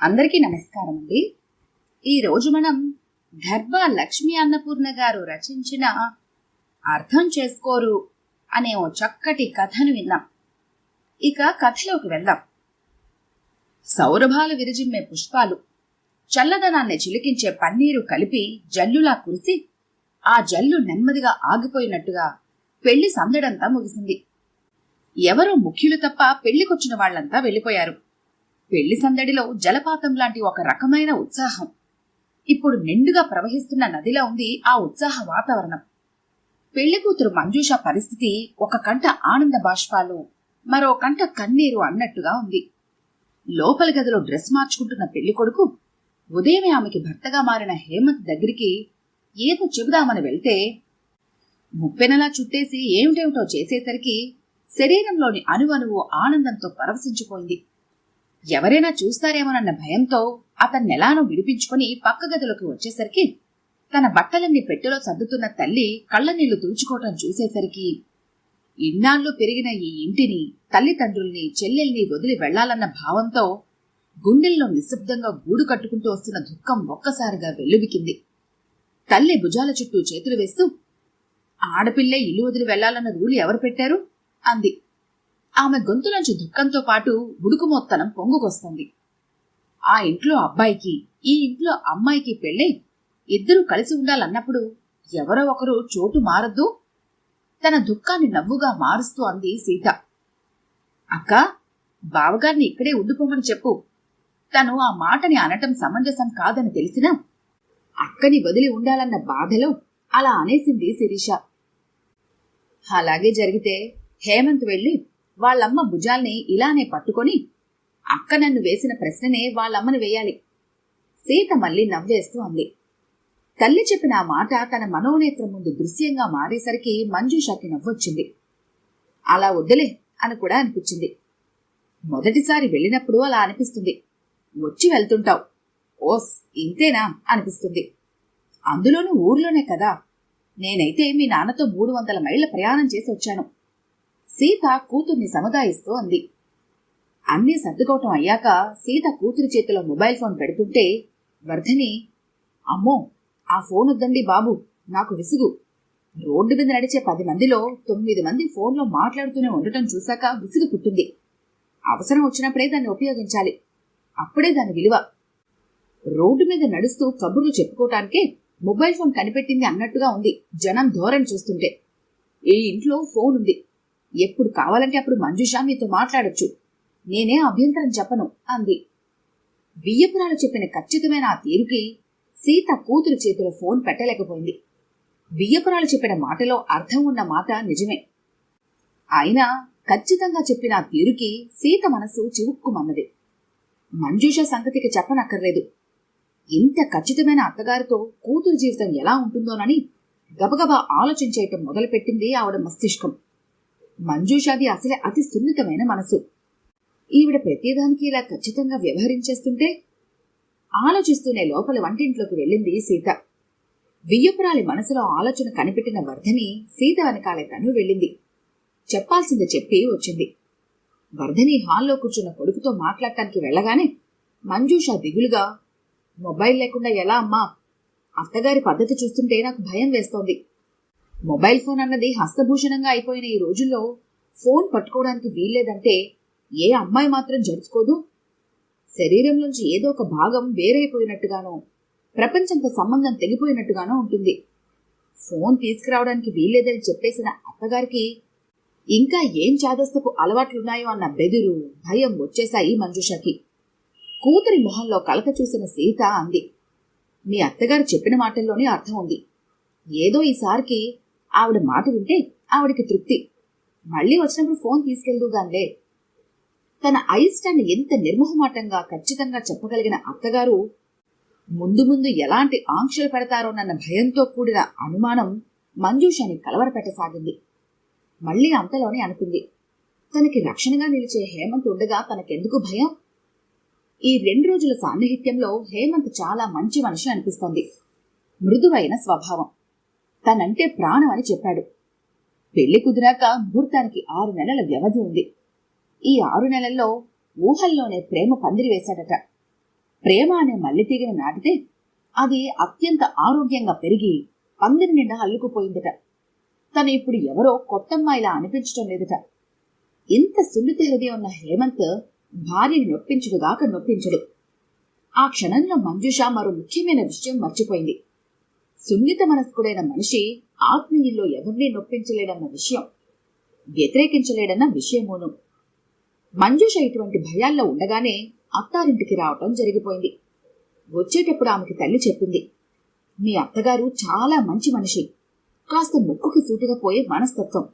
అందరికీ నమస్కారం అండి. ఈరోజు మనం గర్భ లక్ష్మీ అన్నపూర్ణ గారు రచించిన అర్థం చేసుకోరు అనే ఓ చక్కటి కథను విన్నాం. ఇక కథలోకి వెళ్దాం. సౌరభాలు విరజిమ్మే పుష్పాలు చల్లదనాన్ని చిలికించే పన్నీరు కలిపి జల్లులా కురిసి ఆ జల్లు నెమ్మదిగా ఆగిపోయినట్టుగా పెళ్ళి సందడంతా ముగిసింది. ఎవరో ముఖ్యులు తప్ప పెళ్ళికొచ్చిన వాళ్ళంతా వెళ్ళిపోయారు. పెళ్ళి సందడిలో జలపాతం లాంటి ఒక రకమైన ఉత్సాహం. ఇప్పుడు నిండుగా ప్రవహిస్తున్న నదిలా ఉంది ఆ ఉత్సాహ వాతావరణం. పెళ్ళికూతురు మంజూష పరిస్థితి ఒక కంట ఆనంద బాష్పాలు మరో కంట కన్నీరు అన్నట్టుగా ఉంది. లోపలి గదిలో డ్రెస్ మార్చుకుంటున్న పెళ్ళి కొడుకు ఉదయమే ఆమెకి భర్తగా మారిన హేమంత్ దగ్గరికి ఏదో చెబుదామని వెళ్తే ముప్పెనలా చుట్టేసి ఏమిటేమిటో చేసేసరికి శరీరంలోని అణువణువు ఆనందంతో పరవశించిపోయింది. ఎవరైనా చూస్తారేమోనన్న భయంతో అతన్నెలానో విడిపించుకుని పక్క గదిలోకి వచ్చేసరికి తన బట్టలన్నీ పెట్టెలో సర్దుతున్న తల్లి కళ్ళనీళ్ళు తుడుచుకోవటం చూసేసరికి ఇన్నాళ్ళు పెరిగిన ఈ ఇంటిని తల్లిదండ్రుల్ని చెల్లెల్ని వదిలి వెళ్ళాలన్న భావంతో గుండెల్లో నిశ్శబ్దంగా గూడు కట్టుకుంటూ వస్తున్న దుఃఖం ఒక్కసారిగా వెల్లుబికింది. తల్లి భుజాల చుట్టూ చేతులు వేస్తూ ఆడపిల్లే ఇల్లు వదిలి వెళ్ళాలన్న రూలు ఎవరు పెట్టారు? అంది. ఆమె గొంతులోంచి దుఃఖంతో పాటు ఉడుకుమొత్తనం పొంగుకొస్తుంది. ఆ ఇంట్లో అబ్బాయికి ఈ ఇంట్లో అమ్మాయికి పెళ్ళై ఇద్దరూ కలిసి ఉండాలన్నప్పుడు ఎవరో ఒకరు చోటు మారద్దు? తన దుఃఖాన్ని నవ్వుగా మారుస్తూ అంది సీత. అక్క బావగారిని ఇక్కడే ఉండిపోమని చెప్పు. తను ఆ మాటని అనటం సమంజసం కాదని తెలిసినా అక్కని వదిలి ఉండాలన్న బాధలో అలా అనేసింది శిరీష. అలాగే జరిగితే హేమంత్ వెళ్ళి వాళ్ళమ్మ భుజాల్ని ఇలానే పట్టుకొని అక్క నన్ను వేసిన ప్రశ్ననే వాళ్ళమ్మని వేయాలి. సీత మళ్ళీ నవ్వేస్తూ అంది. తల్లి చెప్పిన ఆ మాట తన మనోనేత్రం ముందు దృశ్యంగా మారేసరికి మంజుషాకి నవ్వొచ్చింది. అలా వద్దులే అని కూడా అనిపించింది. మొదటిసారి వెళ్ళినప్పుడు అలా అనిపిస్తుంది. వచ్చి వెళ్తుంటావు. ఓస్ ఇంతేనా? అనిపిస్తుంది. అందులోనూ ఊర్లోనే కదా. నేనైతే మీ నాన్నతో మూడు వందల మైళ్ళ ప్రయాణం చేసి వచ్చాను సీత కూతుర్ని సముదాయిస్తూ అంది. అన్నీ సర్దుకోవటం అయ్యాక సీత కూతురి చేతిలో మొబైల్ ఫోన్ పెడుతుంటే వర్ధని అమ్మో ఆ ఫోన్ వద్దండి బాబు నాకు విసుగు. రోడ్డు మీద నడిచే పది మందిలో తొమ్మిది మంది ఫోన్లో మాట్లాడుతూనే ఉండటం చూశాక విసుగు పుట్టింది. అవసరం వచ్చినప్పుడే దాన్ని ఉపయోగించాలి. అప్పుడే దాని విలువ. రోడ్డు మీద నడుస్తూ కబుర్లు చెప్పుకోవటానికే మొబైల్ ఫోన్ కనిపెట్టింది అన్నట్టుగా ఉంది జనం ధోరణి చూస్తుంటే. ఈ ఇంట్లో ఫోన్ ఉంది. ఎప్పుడు కావాలంటే అప్పుడు మంజుష మీతో మాట్లాడొచ్చు. నేనే అభ్యంతరం చెప్పను అంది. వియ్యపురాలు చెప్పిన ఖచ్చితమైన ఆ తీరుకి సీత కూతురు చేతిలో ఫోన్ పెట్టలేకపోయింది. వియ్యపురాలు చెప్పిన మాటలో అర్థం ఉన్న మాట నిజమే. అయినా ఖచ్చితంగా చెప్పిన ఆ తీరుకి సీత మనసు చివుక్కుమన్నది. మంజుష సంగతికి చెప్పనక్కర్లేదు. ఇంత ఖచ్చితమైన అత్తగారితో కూతురు జీవితం ఎలా ఉంటుందోనని గబగబా ఆలోచించేయటం మొదలుపెట్టింది ఆవిడ మస్తిష్కం. మంజూషాది అసలే అతి సున్నితమైన మనసు. ఈవిడ ప్రతిదానికి ఇలా ఖచ్చితంగా వ్యవహరించేస్తుంటే ఆలోచిస్తూనే లోపల వంటింట్లోకి వెళ్ళింది సీత. వియ్యపురాలి మనసులో ఆలోచన కనిపెట్టిన వర్ధని సీత వెనకాలే తను వెళ్ళింది. చెప్పాల్సింది చెప్పి వచ్చింది. వర్ధని హాల్లో కూర్చున్న కొడుకుతో మాట్లాడటానికి వెళ్ళగానే మంజూష దిగులుగా మొబైల్ లేకుండా ఎలా అమ్మా? అత్తగారి పద్ధతి చూస్తుంటే నాకు భయం వేస్తోంది. మొబైల్ ఫోన్ అన్నది హస్తభూషణంగా అయిపోయిన ఈ రోజుల్లో ఫోన్ పట్టుకోవడానికి వీల్లేదంటే ఏ అమ్మాయి మాత్రం జరుచుకోదు శరీరంలోంచి ఏదో ఒక భాగం వేరైపోయినట్టుగానో ప్రపంచంతో సంబంధం తెగిపోయినట్టుగానో ఉంటుంది. ఫోన్ తీసుకురావడానికి వీల్లేదని చెప్పేసిన అత్తగారికి ఇంకా ఏం చాదస్తపు అలవాట్లున్నాయో అన్న బెదురు భయం వచ్చేశాయి మంజుషకి. కూతురి మొహంలో కలక చూసిన సీత అంది. మీ అత్తగారు చెప్పిన మాటల్లోనే అర్థం ఉంది. ఏదో ఈసారికి ఆవిడ మాట వింటే ఆవిడకి తృప్తి. మళ్ళీ వచ్చినప్పుడు ఫోన్ తీసుకెళ్దుగాన్లే తన అయిష్టాన్ని ఎంత నిర్మోహమాటంగా ఖచ్చితంగా చెప్పగలిగిన అత్తగారు ముందు ముందు ఎలాంటి ఆంక్షలు పెడతారోనన్న భయంతో కూడిన అనుమానం మంజూషాని కలవరపెట్టసాగింది. మళ్ళీ అంతలోనే అనుకుంది తనకి రక్షణగా నిలిచే హేమంత్ ఉండగా తనకెందుకు భయం? ఈ రెండు రోజుల సాన్నిహిత్యంలో హేమంత్ చాలా మంచి మనిషి అనిపిస్తోంది. మృదువైన స్వభావం. తనంటే ప్రాణం అని చెప్పాడు. పెళ్ళి కుదిరాక ముహూర్తానికి ఆరు నెలల వ్యవధి ఉంది. ఈ ఆరు నెలల్లో ఊహల్లోనే ప్రేమ పందిరి వేశాడట. ప్రేమ అనే మల్లెతీగను నాటితే అది అత్యంత ఆరోగ్యంగా పెరిగి పందిరి నిండా అల్లుకుపోయిందట. తను ఇప్పుడు ఎవరో కొత్తమ్మాయిలా అనిపించటం లేదట. ఇంత సున్నితేరది ఉన్న హేమంత్ భార్యని నొప్పించుడుగాక నొప్పించడు. ఆ క్షణంలో మంజుష మరో ముఖ్యమైన విషయం మర్చిపోయింది. సున్నిత మనస్కుడైన మనిషి ఆత్మీయుల్లో ఎవరినీ నొప్పించలేడన్న విషయం వ్యతిరేకించలేడన్న విషయమూను. మంజుష ఇటువంటి భయాల్లో ఉండగానే అత్తారింటికి రావటం జరిగిపోయింది. వచ్చేటప్పుడు ఆమెకి తల్లి చెప్పింది మీ అత్తగారు చాలా మంచి మనిషి కాస్త ముక్కుకి సూటిగా పోయే మనస్తత్వం.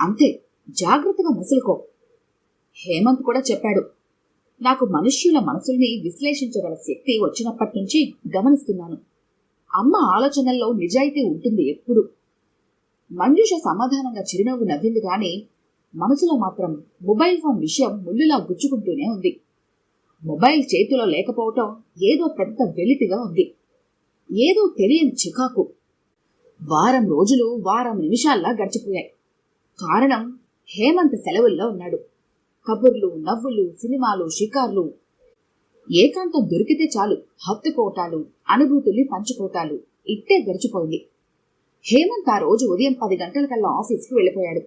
అంతే జాగ్రత్తగా ముసులుకో. హేమంత్ కూడా చెప్పాడు నాకు మనుష్యుల మనసుల్ని విశ్లేషించగల శక్తి వచ్చినప్పటి నుంచి గమనిస్తున్నాను. అమ్మ ఆలోచనల్లో నిజాయితీ ఉంటుంది ఎప్పుడు. మంజుష సమాధానంగా చిరునవ్వు నవ్వింది కానీ మనసులో మాత్రం మొబైల్ ఫోన్ విషయం ముళ్ళులా గుచ్చుకుంటూనే ఉంది. మొబైల్ చేతిలో లేకపోవటం ఏదో పెద్ద వెలితిగా ఉంది. ఏదో తెలియని చికాకు. వారం రోజులు వారం నిమిషాల్లా గడిచిపోయాయి. కారణం హేమంత్ సెలవుల్లో ఉన్నాడు. కబుర్లు నవ్వులు సినిమాలు షికార్లు ఏకాంతం దొరికితే చాలు. హత్తుకోటాలు అనుభూతుల్ని పంచుకోటాలు ఇట్టే గడిచిపోయింది. హేమంత్ ఆ రోజు ఉదయం పది గంటలకల్లా ఆఫీస్కి వెళ్ళిపోయాడు.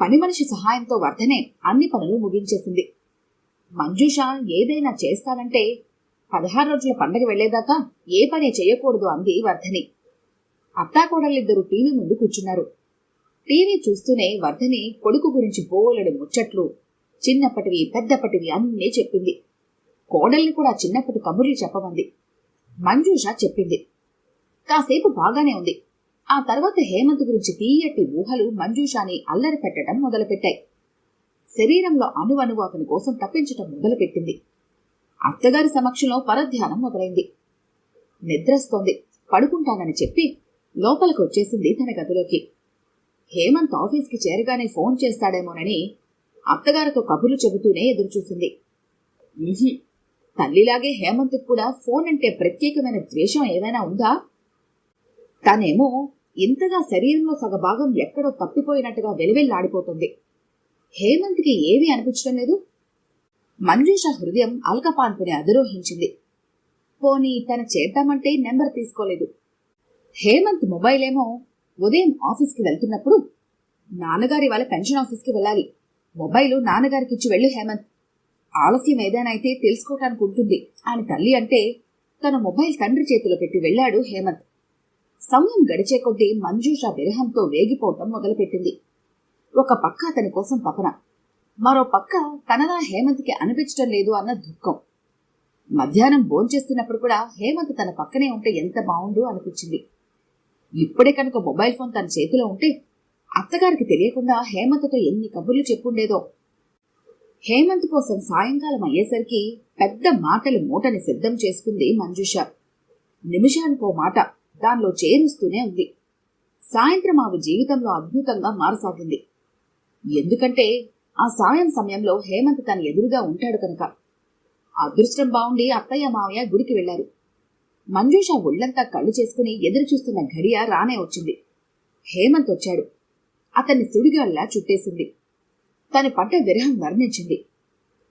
పని మనిషి సహాయంతో వర్ధనే అన్ని పనులు ముగించేసింది. మంజుష ఏదైనా చేస్తానంటే పదహారు రోజుల పండగ వెళ్ళేదాకా ఏ పని చేయకూడదు అంది వర్ధని. అత్తాకోడలిద్దరూ టీవీ ముందు కూర్చున్నారు. టీవీ చూస్తూనే వర్ధని కొడుకు గురించి బోలెడు ముచ్చట్లు చిన్నప్పటివి పెద్దప్పటివి అన్నీ చెప్పింది. కోడల్ని కూడా చిన్నప్పటి కబుర్లు చెప్పమంది. మంజూష చెప్పింది. కాసేపు బాగానే ఉంది. ఆ తర్వాత హేమంత్ గురించి తీయటి ఊహలు మంజూషాని అల్లరి పెట్టడం మొదలుపెట్టాయి. శరీరంలో అణువణువు అతని కోసం తప్పించటం మొదలుపెట్టింది. అత్తగారి సమక్షంలో పరధ్యానం మొదలైంది. నిద్రస్తోంది. పడుకుంటానని చెప్పి లోపలికి వచ్చేసింది తన గదిలోకి. హేమంత్ ఆఫీస్కి చేరగానే ఫోన్ చేస్తాడేమోనని అత్తగారితో కబుర్లు చెబుతూనే ఎదురుచూసింది. తల్లిలాగే హేమంత్ కూడా ఫోన్ అంటే ప్రత్యేకమైన ద్వేషం ఏదైనా ఉందా? తనేమో ఇంతగా శరీరంలో సగభాగం ఎక్కడో తప్పిపోయినట్టుగా వెలివెల్లాడిపోతుంది. హేమంత్కి ఏమీ అనిపించడం లేదు. మంజుష హృదయం అల్కపాన్పుని అధిరోహించింది. పోనీ తన చేద్దామంటే నెంబర్ తీసుకోలేదు. హేమంత్ మొబైల్ ఏమో ఉదయం ఆఫీస్కి వెళ్తున్నప్పుడు నాన్నగారి వాళ్ళ పెన్షన్ ఆఫీస్కి వెళ్ళాలి. మొబైలు నాన్నగారికి ఇచ్చి వెళ్ళు హేమంత్. ఆలస్యం ఏదైనా తెలుసుకోవటానికి ఉంటుంది అని తల్లి అంటే తన మొబైల్ తండ్రి చేతిలో పెట్టి వెళ్ళాడు హేమంత్. సమయం గడిచే కొద్దీ మంజూష విరహంతో వేగిపోవటం మొదలుపెట్టింది. ఒక పక్క అతని కోసం తపన మరో పక్క తనలా హేమంత్కి అనిపించటం లేదు అన్న దుఃఖం. మధ్యాహ్నం భోంచేస్తున్నప్పుడు కూడా హేమంత్ తన పక్కనే ఉంటే ఎంత బాగుండు అనిపించింది. ఇప్పుడే కనుక మొబైల్ ఫోన్ తన చేతిలో ఉంటే అత్తగారికి తెలియకుండా హేమంత్తో ఎన్ని కబుర్లు చెప్పుండేదో హేమంత్ కోసం సాయంకాలం అయ్యేసరికి పెద్ద మాటలు మూటని సిద్ధం చేసుకుంది మంజుష. నిమిషానికో మాట దానిలో చేరుస్తూనే ఉంది. సాయంత్రం ఆమె జీవితంలో అద్భుతంగా మారసాగింది. ఎందుకంటే ఆ సాయం సమయంలో హేమంత్ తన ఎదురుగా ఉంటాడు కనుక. అదృష్టం బావుండి అత్తయ్య మావయ్య గుడికి వెళ్ళారు మంజుష ఒళ్ళంతా కళ్ళు చేసుకుని ఎదురు చూస్తున్న ఘడియ రానే వచ్చింది. హేమంత్ వచ్చాడు. అతన్ని సుడిగాల్లా చుట్టేసింది. తన పడ్డ విరహం వర్ణించింది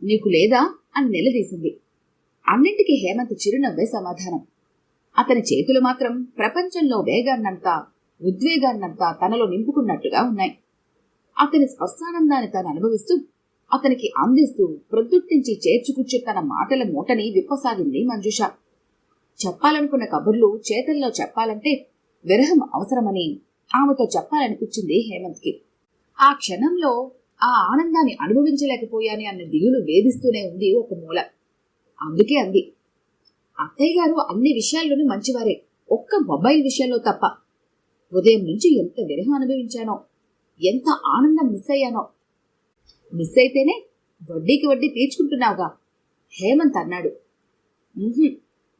నీకు లేదా? అని నిలదీసింది. అన్నింటికీ హేమంత్ చిరునవ్వే సమాధానం. అతని చేతులు మాత్రం ప్రపంచంలో వేగాన్నంతా ఉద్వేగాన్నంతా తనలో నింపుకున్నట్టుగా ఉన్నాయి. అతని స్పర్శానందాన్ని తాను అనుభవిస్తూ అతనికి అందిస్తూ ప్రొద్దుట్టించి చేర్చుకుచ్చే తన మాటల మూటని విప్పసాగింది మంజుష. చెప్పాలనుకున్న కబుర్లు చేతల్లో చెప్పాలంటే విరహం అవసరమని ఆమెతో చెప్పాలనిపించింది హేమంత్కి. ఆ క్షణంలో ఆ ఆనందాన్ని అనుభవించలేకపోయాని అన్న దిగులు వేధిస్తూనే ఉంది ఒక మూల. అందుకే అంది. అత్తయ్య గారు అన్ని విషయాల్లోనూ మంచివారే. ఒక్క మొబైల్ విషయంలో తప్ప. ఉదయం నుంచి ఎంత విరహం అనుభవించానో ఎంత ఆనందం మిస్ అయ్యానో. మిస్ అయితేనే వడ్డీకి వడ్డీ తీర్చుకుంటున్నావుగా హేమంత్ అన్నాడు.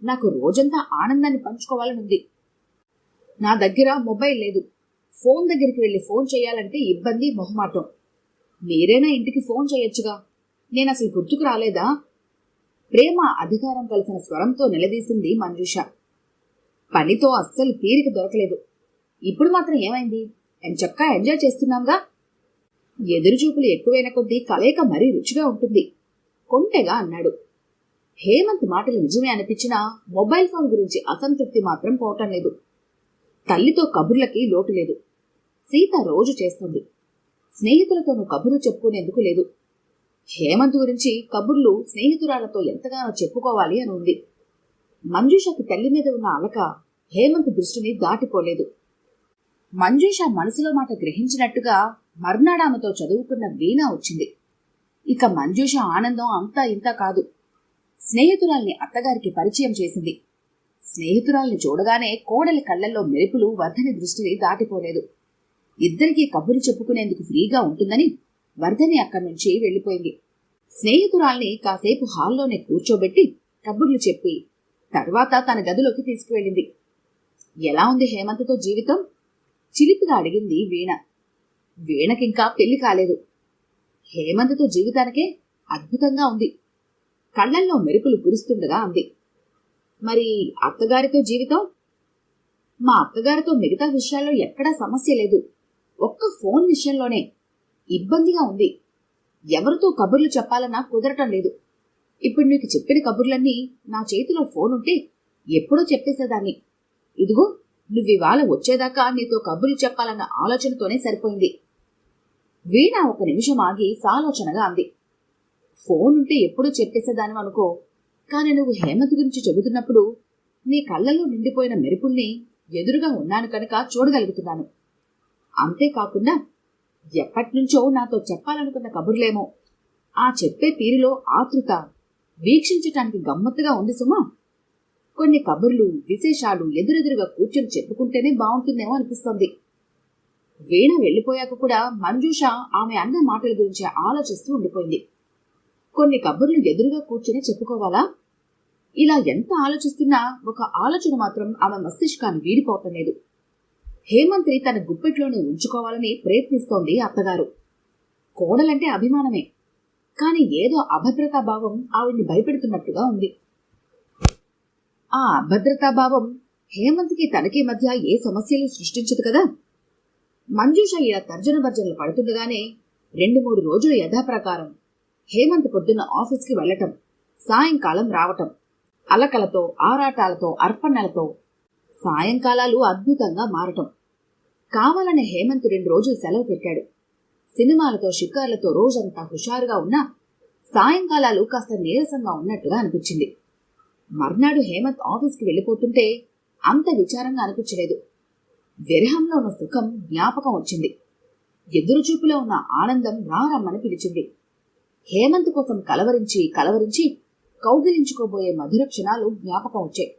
నాకు రోజంతా ఆనందాన్ని పంచుకోవాలనుంది. నా దగ్గర మొబైల్ లేదు. ఫోన్ దగ్గరికి వెళ్ళి ఫోన్ చేయాలంటే ఇబ్బంది మొహమాటం. మీరైనా ఇంటికి ఫోన్ చేయొచ్చుగా? నేను అసలు గుర్తుకు రాలేదా? ప్రేమ అధికారం కలిసిన స్వరంతో నిలదీసింది మంజుష పనితో అస్సలు తీరిక దొరకలేదు. ఇప్పుడు మాత్రం ఏమైంది? ఎంచక్కా ఎంజాయ్ చేస్తున్నాంగా? ఎదురుచూపులు ఎక్కువైన కొద్దీ కలయిక మరీ రుచిగా ఉంటుంది. కొంటెగా అన్నాడు. హేమంత్ మాటలు నిజమే అనిపించినా మొబైల్ ఫోన్ గురించి అసంతృప్తి మాత్రం పోవటం లేదు. తల్లితో కబుర్లకి లోటు లేదు. సీత రోజు చేస్తుంది. స్నేహితులతోనూ కబుర్లు చెప్పుకునేందుకు లేదు. హేమంత్ గురించి కబుర్లు స్నేహితురాలతో ఎంతగానో చెప్పుకోవాలి అని ఉంది. మంజుషకి తల్లి మీద ఉన్న అలక హేమంత్ దృష్టిని దాటిపోలేదు. మంజుష మనసులో మాట గ్రహించినట్టుగా మర్నాడామతో చదువుకున్న వీణ వచ్చింది. ఇక మంజుష ఆనందం అంతా ఇంత కాదు. స్నేహితురాల్ని అత్తగారికి పరిచయం చేసింది. స్నేహితురాల్ని చూడగానే కోడలి కళ్ళల్లో మెరుపులు వర్ధని దృష్టిని దాటిపోలేదు. ఇద్దరికీ కబురు చెప్పుకునేందుకు ఫ్రీగా ఉంటుందని వర్ధని అక్కడి నుంచి వెళ్ళిపోయింది స్నేహితురాల్ని కాసేపు హాల్లోనే కూర్చోబెట్టి కబుర్లు చెప్పి తర్వాత తన గదిలోకి తీసుకువెళ్ళింది. ఎలా ఉంది హేమంత్తో జీవితం? చిలిపిగా అడిగింది వీణ. వీణకింకా పెళ్ళి కాలేదు. హేమంత్తో జీవితానికే అద్భుతంగా ఉంది. కళ్ళల్లో మెరుపులు కురుస్తుండగా అంది. మరి అత్తగారితో జీవితం? మా అత్తగారితో మిగతా విషయాల్లో ఎక్కడా సమస్య లేదు. ఒక్క ఫోన్ విషయంలోనే ఇబ్బందిగా ఉంది. ఎవరితో కబుర్లు చెప్పాలన్నా కుదరటం లేదు. ఇప్పుడు నీకు చెప్పిన కబుర్లన్నీ నా చేతిలో ఫోన్ ఉంటే ఎప్పుడో చెప్పేసేదాన్ని. ఇదిగో నువ్వివాళ వచ్చేదాకా నీతో కబుర్లు చెప్పాలన్న ఆలోచనతోనే సరిపోయింది. వీణ ఒక నిమిషం ఆగి సాలోచనగా అంది. ఫోన్ ఉంటే ఎప్పుడో చెప్పేసేదాని అనుకో కానీ నువ్వు హేమంత్ గురించి చెబుతున్నప్పుడు నీ కళ్ళల్లో నిండిపోయిన మెరుపుల్ని ఎదురుగా ఉన్నాను కనుక చూడగలుగుతున్నాను. అంతేకాకుండా ఎప్పటినుంచో నాతో చెప్పాలనుకున్న కబుర్లేమో. ఆ చెప్పే తీరులో ఆతృత వీక్షించటానికి గమ్మత్తుగా ఉంది సుమా. కొన్ని కబుర్లు విశేషాలు ఎదురెదురుగా కూర్చొని చెప్పుకుంటేనే బాగుంటుందేమో అనిపిస్తోంది. వీణ వెళ్ళిపోయాక కూడా మంజూష ఆమె అన్న మాటల గురించి ఆలోచిస్తూ ఉండిపోయింది. కొన్ని కబుర్లు ఎదురుగా కూర్చొని చెప్పుకోవాలా? ఇలా ఎంత ఆలోచిస్తున్నా ఒక ఆలోచన మాత్రం ఆమె మస్తిష్కాన్ని వీడిపోవటం లేదు. హేమంత్రి తన గుప్పెట్లోనే ఉంచుకోవాలని ప్రయత్నిస్తోంది అత్తగారు. కోడలంటే అభిమానమే. కాని ఏదో అభద్రతా భావం ఆవిడ్ని భయపెడుతున్నట్టుగా ఉంది. ఆ అభద్రతా భావం హేమంత్కి తనకి మధ్య ఏ సమస్యలు సృష్టించదు కదా? మంజుష ఇలా తర్జన భర్జనలు పడుతుండగానే రెండు మూడు రోజులు యథాప్రకారం హేమంత్ పొద్దున్న ఆఫీస్కి వెళ్ళటం సాయంకాలం రావటం అలకలతో ఆరాటాలతో అర్పణలతో సాయంకాలాలు అద్భుతంగా మారటం. కావాలనే హేమంత్ రెండు రోజులు సెలవు పెట్టాడు. సినిమాలతో షికార్లతో రోజంతా హుషారుగా ఉన్నా సాయంకాలాలు కాస్త నీరసంగా ఉన్నట్టుగా అనిపించింది. మర్నాడు హేమంత్ ఆఫీస్కి వెళ్ళిపోతుంటే అంత విచారంగా అనిపించలేదు. విరహంలో ఉన్న సుఖం జ్ఞాపకం వచ్చింది. ఎదురుచూపులో ఉన్న ఆనందం రారమ్మని పిలిచింది. హేమంత్ కోసం కలవరించి కలవరించి కౌగిలించుకోబోయే మధుర క్షణాలు జ్ఞాపకం వచ్చాయి.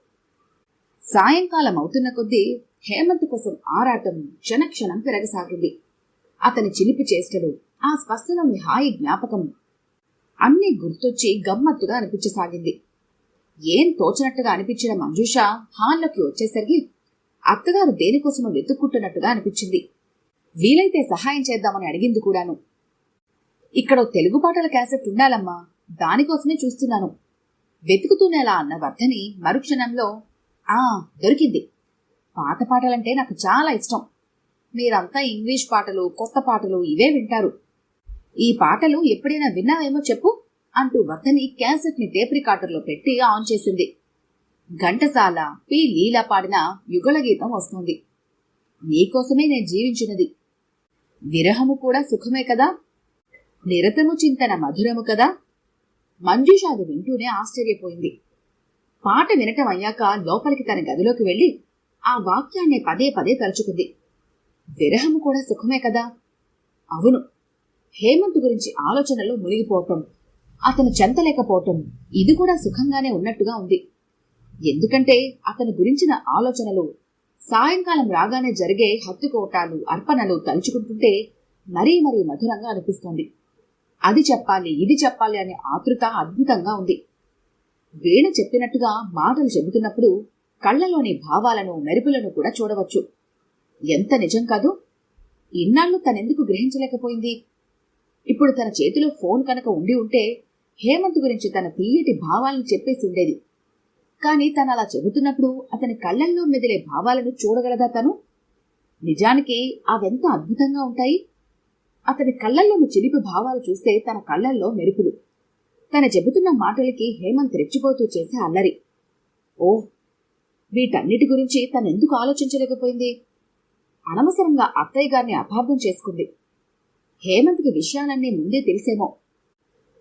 సాయంకాలం అవుతున్న కొద్దీ హేమంత్ కోసం ఆరాటం క్షణక్షణం పెరగసాగింది. అతని చిలిపి చేష్టలు ఆ స్పర్శలోని హాయి జ్ఞాపకం అన్నీ గుర్తొచ్చి గమ్మత్తుగా అనిపించసాగింది. ఏం తోచనట్టుగా అనిపించిన మంజుష హాల్లోకి వచ్చేసరికి అత్తగారు దేనికోసమో వెతుక్కుంటున్నట్టుగా అనిపించింది. వీలైతే సహాయం చేద్దామని అడిగింది కూడాను. ఇక్కడ తెలుగు పాటల క్యాసెట్ ఉండాలమ్మా దానికోసమే చూస్తున్నాను. వెతుకుతూనేలా అన్న వర్ధని మరుక్షణంలో ఆ దొరికింది. పాత పాటలంటే నాకు చాలా ఇష్టం. మీరంతా ఇంగ్లీష్ పాటలు కొత్త పాటలు ఇవే వింటారు. ఈ పాటలు ఎప్పుడైనా విన్నావేమో చెప్పు అంటూ వర్ధని క్యాసెట్ని టేప్ రికార్డర్లో పెట్టి ఆన్ చేసింది. ఘంటసాల పి. లీలా పాడిన యుగళ గీతం వస్తుంది. నీకోసమే నేను జీవించినది. విరహము కూడా సుఖమే కదా? నిరతము చింతన మధురము కదా? మంజుషాది వింటూనే ఆశ్చర్యపోయింది. పాట వినటం అయ్యాక లోపలికి తన గదిలోకి వెళ్ళి ఆ వాక్యాన్ని పదే పదే తలుచుకుంది. విరహము కూడా సుఖమే కదా? అవును. హేమంత్ గురించి ఆలోచనలో మునిగిపోవటం అతను చెంతలేకపోవటం ఇది కూడా సుఖంగానే ఉన్నట్టుగా ఉంది. ఎందుకంటే అతని గురించిన ఆలోచనలు సాయంకాలం రాగానే జరిగే హత్తుకోటాలు అర్పణలు తలుచుకుంటుంటే మరీ మరీ మధురంగా అనిపిస్తోంది. అది చెప్పాలి ఇది చెప్పాలి అనే ఆతృత అద్భుతంగా ఉంది. వీణ చెప్పినట్టుగా మాటలు చెబుతున్నప్పుడు కళ్ళలోని భావాలను మెరుపులను కూడా చూడవచ్చు. ఎంత నిజం కాదు? ఇన్నాళ్ళు తనెందుకు గ్రహించలేకపోయింది? ఇప్పుడు తన చేతిలో ఫోన్ కనుక ఉండి ఉంటే హేమంత్ గురించి తన తీయటి భావాలను చెప్పేసి ఉండేది. కానీ తను అలా చెబుతున్నప్పుడు అతని కళ్ళల్లో మెదిలే భావాలను చూడగలదా తను? నిజానికి అవెంత అద్భుతంగా ఉంటాయి? అతని కళ్ళల్లోని చిలిపి భావాలు చూస్తే తన కళ్ళల్లో మెరుపులు. తన చెబుతున్న మాటలకి హేమంత్ రెచ్చిపోతూ చేసే అల్లరి. ఓ వీటన్నిటి గురించి తనెందుకు ఆలోచించలేకపోయింది? అనవసరంగా అత్తయ్య గారిని అపార్థం చేసుకుంది. హేమంత్కి విషయాలన్నీ ముందే తెలిసేమో.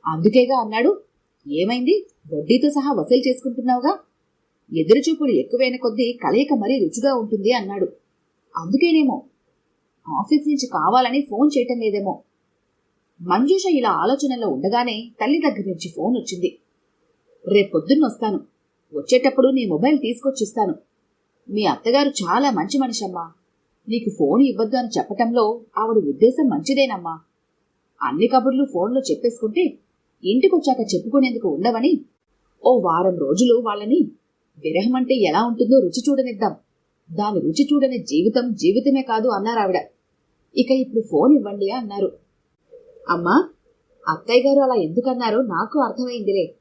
అందుకేగా అన్నాడు ఏమైంది? వడ్డీతో సహా వసూలు చేసుకుంటున్నావుగా? ఎదురుచూపులు ఎక్కువైన కొద్దీ కలయిక మరీ రుచిగా ఉంటుంది అన్నాడు. అందుకేనేమో? ఆఫీస్ నుంచి కావాలని ఫోన్ చేయటం లేదేమో. మంజుష ఇలా ఆలోచనలో ఉండగానే తల్లి దగ్గర నుంచి ఫోన్ వచ్చింది. రేపొద్దున్న వస్తాను వచ్చేటప్పుడు నీ మొబైల్ తీసుకొచ్చిస్తాను. మీ అత్తగారు చాలా మంచి మనిషమ్మా. నీకు ఫోన్ ఇవ్వద్దు అని చెప్పటంలో ఆవిడ ఉద్దేశం మంచిదేనమ్మా. అన్ని కబుర్లు ఫోన్లో చెప్పేసుకుంటే ఇంటికొచ్చాక చెప్పుకునేందుకు ఉండవని ఓ వారం రోజులు వాళ్ళని విరహమంటే అంటే ఎలా ఉంటుందో రుచి చూడనిద్దాం. దాని రుచి చూడని జీవితం జీవితమే కాదు అన్నారావిడ. ఇక ఇప్పుడు ఫోన్ ఇవ్వండి అన్నారు. అమ్మా అత్తయ్య గారు అలా ఎందుకన్నారో నాకు అర్థమైందిలే.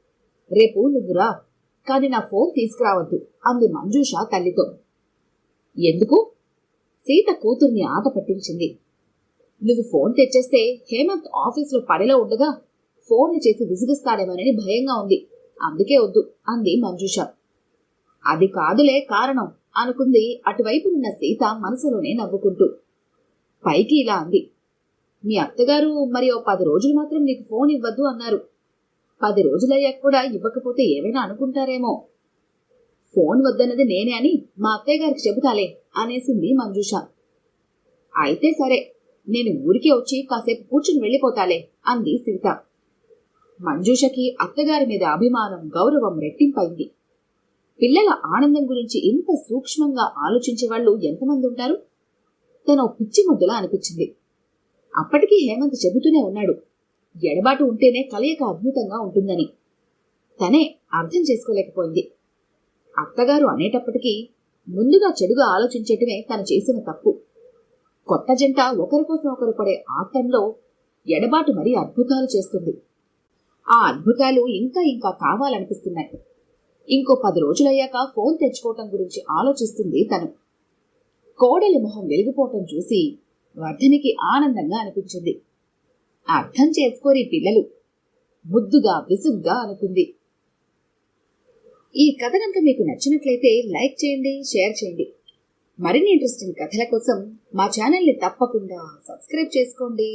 రేపు నువ్వురా కాని నా ఫోన్ తీసుకురావద్దు అంది మంజూష తల్లితో. ఎందుకు? సీత కూతుర్ని ఆట పట్టించింది. నువ్వు ఫోన్ తెచ్చేస్తే హేమంత్ ఆఫీసులో పనిలో ఉండగా ఫోన్లు చేసి విసిగిస్తాడేమోనని భయంగా ఉంది. అందుకే వద్దు అంది మంజుష. అది కాదులే కారణం అనుకుంది అటువైపునున్న సీత మనసులోనే నవ్వుకుంటూ. పైకి ఇలా అంది. మీ అత్తగారు మరి ఓ పది రోజులు మాత్రం నీకు ఫోన్ ఇవ్వద్దు అన్నారు. పది రోజులయ్యాక కూడా ఇవ్వకపోతే ఏమైనా అనుకుంటారేమో. ఫోన్ వద్దన్నది నేనే అని మా అత్తయ్య గారికి చెబుతాలే అనేసింది మంజుష. అయితే సరే నేను ఊరికే వచ్చి కాసేపు కూర్చుని వెళ్ళిపోతాలే అంది సీత. మంజుషకి అత్తగారి మీద అభిమానం గౌరవం రెట్టింపైంది. పిల్లల ఆనందం గురించి ఇంత సూక్ష్మంగా ఆలోచించే వాళ్ళు ఎంతమంది ఉంటారు? తన పిచ్చి ముద్దులా అనిపించింది. అప్పటికీ హేమంత్ చెబుతూనే ఉన్నాడు. ఎడబాటు ఉంటేనే కలయిక అద్భుతంగా ఉంటుందని. తనే అర్థం చేసుకోలేకపోయింది. అత్తగారు అనేటప్పటికీ ముందుగా చెడుగా ఆలోచించటమే తను చేసిన తప్పు. కొత్త జంట ఒకరి కోసం ఒకరు పడే ఆటంలో ఎడబాటు మరీ అద్భుతాలు చేస్తుంది. ఆ అద్భుతాలు ఇంకా ఇంకా కావాలనిపిస్తున్నాయి. ఇంకో పది రోజులయ్యాక ఫోన్ తెచ్చుకోవటం గురించి ఆలోచిస్తుంది తను. కోడలి మొహం వెలిగిపోవటం చూసి వర్ధనికి ఆనందంగా అనిపించింది. అర్థం చేసుకోరి పిల్లలు. ముద్దుగా విసుగ్గా అనుకుంది. ఈ కథ కనుక మీకు నచ్చినట్లయితే లైక్ చేయండి షేర్ చేయండి. మరిన్ని ఇంట్రెస్టింగ్ కథల కోసం మా ఛానల్ని తప్పకుండా సబ్స్క్రైబ్ చేసుకోండి.